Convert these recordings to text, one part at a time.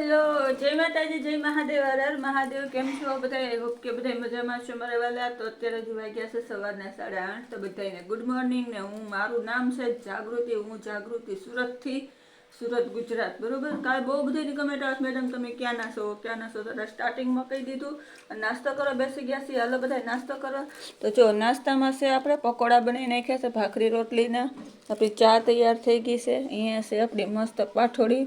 Hello, જય માતાજી, જય મહાદેવ. હર મહાદેવ. કેમ છો બધા? હોપ કે બધા મજામાં છો, મારા વાલા. તો અત્યારે જ વાગ્યા છે સવારના સાડા આઠ. તો બધાને ગુડ મોર્નિંગ ને હું, મારું નામ છે જાગૃતિ. હું જાગૃતિ સુરતથી, સુરત, ગુજરાત. બરોબર? કાલ બહુ બધી કમેન્ટ આવશે. મેડમ, તમે ક્યાં ના છો? ક્યાં ના છો? તો સ્ટાર્ટિંગમાં કહી દીધું. નાસ્તો કરો બેસી ગયા છીએ. હાલો બધા નાસ્તો કરો. તો જો, નાસ્તામાં છે આપણે પકોડા બનાવી નાખ્યા છે, ભાખરી રોટલીના. આપણી ચા તૈયાર થઈ ગઈ છે. અહીંયા છે આપણી મસ્ત પાઠોડી.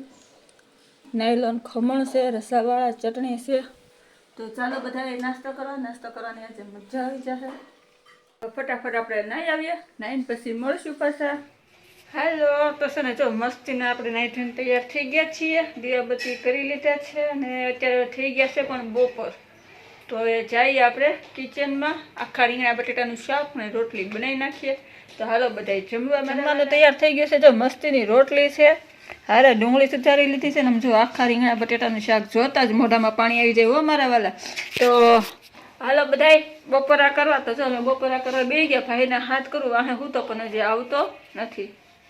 નાયલોન ખમણ છે રસાવાળા ચટણી છે. તો ચાલો બધાએ નાસ્તો કરો નાસ્તો કરવાની આજે મજા આવી જશે તો ફટાફટ આપણે નાહી આવીએ નાહીને પછી મળશું પાછા. હાલો તો છે ને જો મસ્તીને આપણે નાહી ધોઈને તૈયાર થઈ ગયા છીએ. દિયાબત્તી કરી લીધા છે અને અત્યારે થઈ ગયા છે પણ બપોર. તો હવે જઈએ આપણે કિચનમાં આખા રીંગણા બટેટાનું શાક અને રોટલી બનાવી નાખીએ. તો હાલો બધાય જમવા જમવાનું તૈયાર થઈ ગયું છે. જો મસ્તીની રોટલી છે હારે ડુંગળી સુધારી લીધી છે ને જો આખા રીંગણા બટેટાનું શાક જોતા જ મોઢામાં પાણી આવી જાય હો મારા વાલા. તો હાલો બધાય, બપોરા કરવા તો જો બપોરા કરવા બે ગયા, ભાઈના હાથ કરું વાહે હું તો પણ હજી આવતો નથી.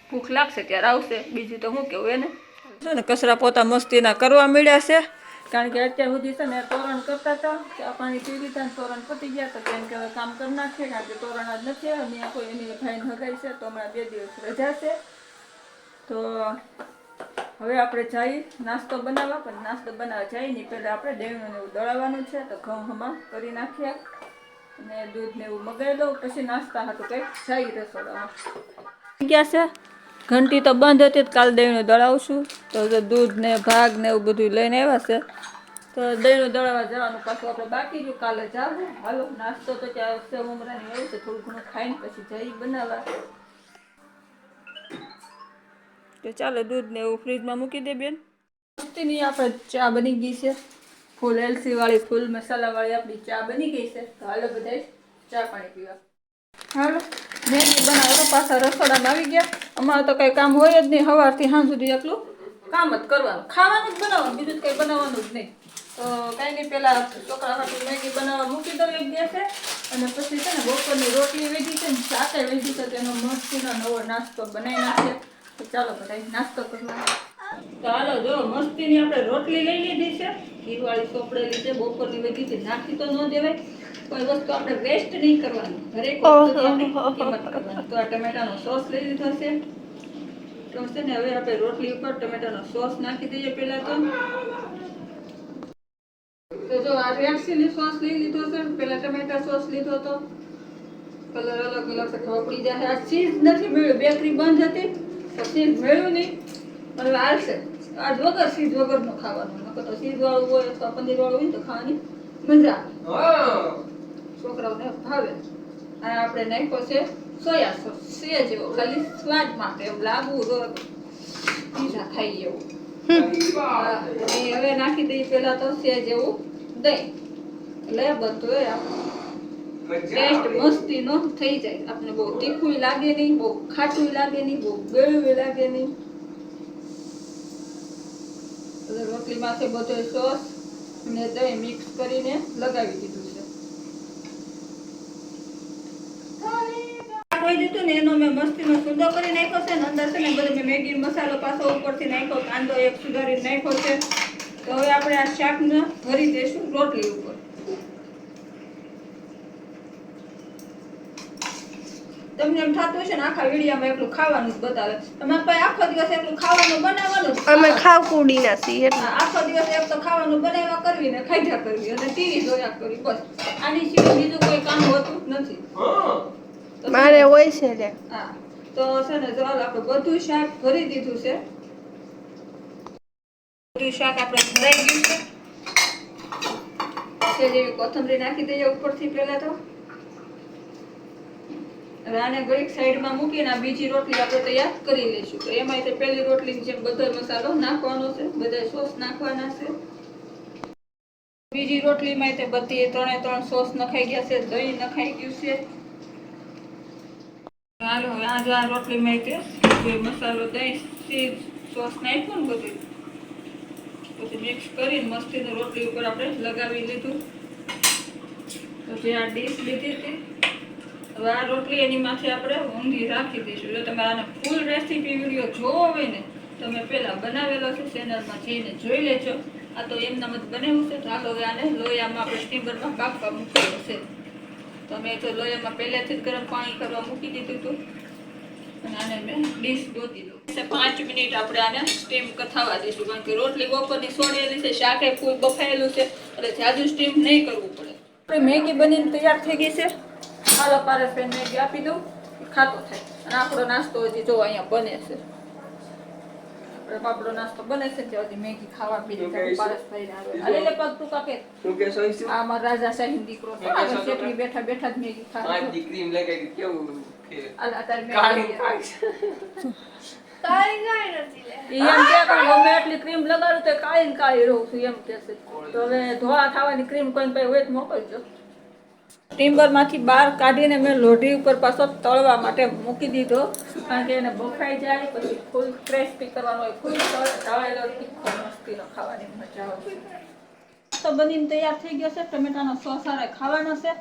ભૂખ લાગશે ત્યારે આવશે, બીજું તો હું કેવું એને? છે ને કચરા પોતા મસ્તીના કરવા મળ્યા છે, કારણ કે અત્યાર સુધી છે ને તોરણ કરતા હતા ચા પાણી પી લીધા તોરણ પતી ગયા તો કેમ કે હવે કામ કરી નાખીએ, કારણ કે તોરણ જ નથી આ કોઈ એની ભાઈને હગાઈ છે, તો હમણાં બે દિવસ રજા છે. તો હવે આપણે જઈ નાસ્તો બનાવવા, પણ નાસ્તો બનાવવા જઈ નહીં. પહેલાં આપણે ડેવનું એવું દળાવવાનું છે, તો ઘઉં હમા કરી નાખ્યા અને દૂધ ને એવું મગાવી લઉં, પછી નાસ્તા હતું કંઈક જઈ રસોડામાં. ગયા છે? ઘંટી તો બંધ હતી કાલ દહીંનું દળાવશું. તો દૂધ ને ભાગ ને એવું બધું લઈને આવ્યા છે, તો દહીંનું દળાવવા જવાનું પાછું આપણે બાકી જો કાલે જાવું. હાલો, નાસ્તો તો ત્યાં ઉમરાની એવું છે, થોડું ઘણું ખાઈને પછી જઈ બનાવવા. તો ચાલો દૂધ ને એવું ફ્રીજમાં મૂકી દે બેન. મસ્તીની આપણે ચા બની ગઈ છે. ફૂલ એલસી વાળી, ફૂલ મસાલા વાળી આપણી ચા બની ગઈ છે. તો હાલો બધા ચા પાણી પીવા. હાલો, મેગી બનાવો પાછા રસોડામાં આવી ગયા. અમારે તો કંઈ કામ હોય જ નહીં, સવારથી સાંજ સુધી એટલું કામ જ કરવાનું. ખાવાનું જ બનાવવાનું, બીજું કંઈ બનાવવાનું જ નહીં. તો કાંઈ નહીં પહેલાં છોકરા હાટું મેગી બનાવવા મૂકી દો એક છે. અને પછી છે ને બપોરની રોટલી વેધી છે ને, શાકે વેધી છે તેનો મસ્તીનો નવો નાસ્તો બનાવી નાખીએ. તો ચાલો બધા નાસ્તો કરવા ચાલો જો મસ્તીની આપણે રોટલી લઈ લીધી છે. ઘીવાળી ચોપડેલી છે બપોરની વધી છે નાખી તો ન દેવાય. કોઈ વસ્તુ આપણે વેસ્ટ નહીં કરવાની. દરેક વસ્તુની કિંમત કરવાની. તો આ ટમેટાનો સોસ લઈ લીધો છે. તો છે ને હવે આપણે રોટલી ઉપર ટમેટાનો સોસ નાખી દઈએ પેલા તો. તો જો આ રેડ ચીલી સોસ લઈ લીધો છે. પેલા ટમેટા સોસ લીધો તો. કલર અલગ અલગ પડી જાય. આ ચીઝ નથી મળ્યું. બેકરી બંધ હતી. ચીઝ મળ્યું નહીં. હવે હાલશે આજ વગર ચીઝ વગરનું ખાવાનું. નકર તો ચીઝ વાળું હોય અથવા પનીર વાળું હોય તો ખાવાની મજા આવે. છોકરાઓને ભાવે. અને આપણે નાખ્યો છે સોયા સોસ. સે જેવો ખાલી સ્વાદ માટે એમ લાગુ પીઝા ખાઈ એવું હવે નાખી દઈએ પેલા તો સે જેવું દહીં. એટલે બધું ટેસ્ટ મસ્તી નો થઈ જાય. આપણે બહુ તીખું લાગે નહીં બહુ ખાટું લાગે નહીં બહુ ગળ્યું લાગે નહીં. રોટલી માથે બધો સોસ ને દહીં મિક્સ કરીને લગાવી દીધું છે. કોઈ દીધું ને એનો મેં મસ્તીનો સુંદો કરી નાખ્યો છે ને અંદર છે ને બધો મેં મેગી મસાલો પાછો ઉપરથી નાખ્યો કાંદો એક સુધારી નાખ્યો છે. તો હવે આપણે આ શાકને ભરી દઈશું રોટલી ઉપર. તમને એમ થતું હશે ને આખા વિડીયામાં એકલું ખાવાનું જ બતાવે. તમારા પાસે આખો દિવસ એકલું ખાવાનું બનાવવાનું અમે ખાવ. કુડી ના છીએ એટલે. આખો દિવસ એક તો ખાવાનું બનાવ્યા કરવી ને ખાધા કરવી અને ટીવી જોયા કરવી બસ. આની સિવાય બીજું કોઈ કામ હોતું નથી. મારે હોય છે લે હા તો છે ને જો હાલ આપણે બધું શાક ભરી દીધું છે. બધું શાક આપણે ભરાઈ ગયું છે. જેવી કોથમરી નાખી દઈએ ઉપરથી પહેલા તો. હવે આને સાઈડમાં મૂકીને આ બીજી રોટલી આપણે તૈયાર કરી લઈશું. તો એમાં તે પહેલી જેમ બધો મસાલો નાખવાનો છે બધા સોસ નાખવાના છે. બીજી રોટલીમાં તે બધી ત્રણે ત્રણ સોસ નખાઈ ગયા છે, દહીં નખાઈ ગયું છે. હાલો, હવે આ જો આ રોટલીમાં તે મસાલો દહીં સોસ નાખ્યો ને બધું પછી મિક્સ કરીને મસ્તીની રોટલી ઉપર આપણે લગાવી લીધું. પછી આ ડીશ લીધી હતી આ રોટલી એની માથે આપણે ઊંધી રાખી દઈશું. જો તમે આને ફૂલ રેસીપી વીડિયો જોવો હોય ને તમે પહેલાં બનાવેલો છે ચેનલમાં જઈને જોઈ લેજો. આ તો એમના મત બનાવ્યું છે, તો હાલો હવે આને લોયામાં આપણે સ્ટીમરમાં બાફવા મૂકેલું છે. તો મેં તો લોયામાં પહેલેથી જ ગરમ પાણી કરવા મૂકી દીધું હતું. અને આને મેં ડીશ ગોતી દઉં. પાંચ મિનિટ આપણે આને સ્ટીમ થવા દઈશું, કારણ કે રોટલી બપોરની સોડેલી છે, શાકે ફૂલ બફાયેલું છે, એટલે જાદુ સ્ટીમ નહીં કરવું પડે. આપણે મેગી બનીને તૈયાર થઈ ગઈ છે. હાલો પારસ બેન મેગી આપી દઉં. ખાતો થાય. અને આપણો નાસ્તો હજી જો અહીંયા બને છે. આપણે આપણો નાસ્તો બને છે ત્યાં સુધી મેગી ખાવા પી લીધા પારસભાઈ આવે. અલે લે પગ તું કાકે શું કહેશો ઈશુ? આ અમારો રાજા શાહી દીકરો છે. આ શેઠી બેઠા બેઠા જ મેગી ખાય પાંચ દીકરી એમ લાગે કે કેવું અલા મેગી કે કે કાળી કાળી રહું છું એમ કે છે. તો હવે ધોળા થવાની ક્રીમ કોઈ પાસે હોય તો મોકલજો. ટીમ્બરમાંથી બહાર કાઢીને મેં લોઢી ઉપર પાછો તળવા માટે મૂકી દીધો. કારણ કે એને બફાઈ જાય, પછી ફૂલ ક્રેસ્પી કરવાનો હોય, ફૂલ તળેલો તીખો, મસ્તીનો ખાવાની મજા આવે તો બનીને તૈયાર થઈ ગયો છે. ટમેટાનો સોસ હારે ખાવાનો છે.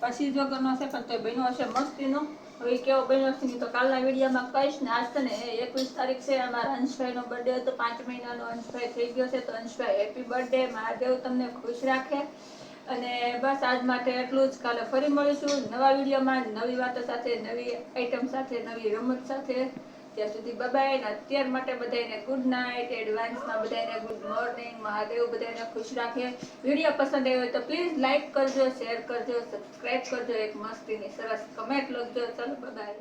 પછી વગરનો છે પણ તો બન્યો હશે મસ્તીનો. હવે કેવો બન્યો છે તો કાલના વિડીયોમાં કહીશ ને આજ તને એકવીસ તારીખ છે. અમારા અંશભાઈનો બર્થડે હતો, પાંચ મહિનાનો અંશભાઈ થઈ ગયો છે. તો અંશભાઈ હેપી બર્થડે મહાદેવ, તમને ખુશ રાખે. અને બસ આજ માટે એટલું જ. કાલે ફરી મળીશું નવા વિડીયોમાં નવી વાતો સાથે, નવી આઈટમ સાથે, નવી રમત સાથે. ત્યાં સુધી બબાય ને અત્યાર માટે બધાને ગુડ નાઇટ એડવાન્સમાં બધાને ગુડ મોર્નિંગ મહાદેવ બધાને ખુશ રાખે. વીડિયો પસંદ આવ્યો તો પ્લીઝ લાઇક કરજો શેર કરજો સબસ્ક્રાઇબ કરજો. એક મસ્તીની સરસ કમેન્ટ લખજો. ચાલો બબાય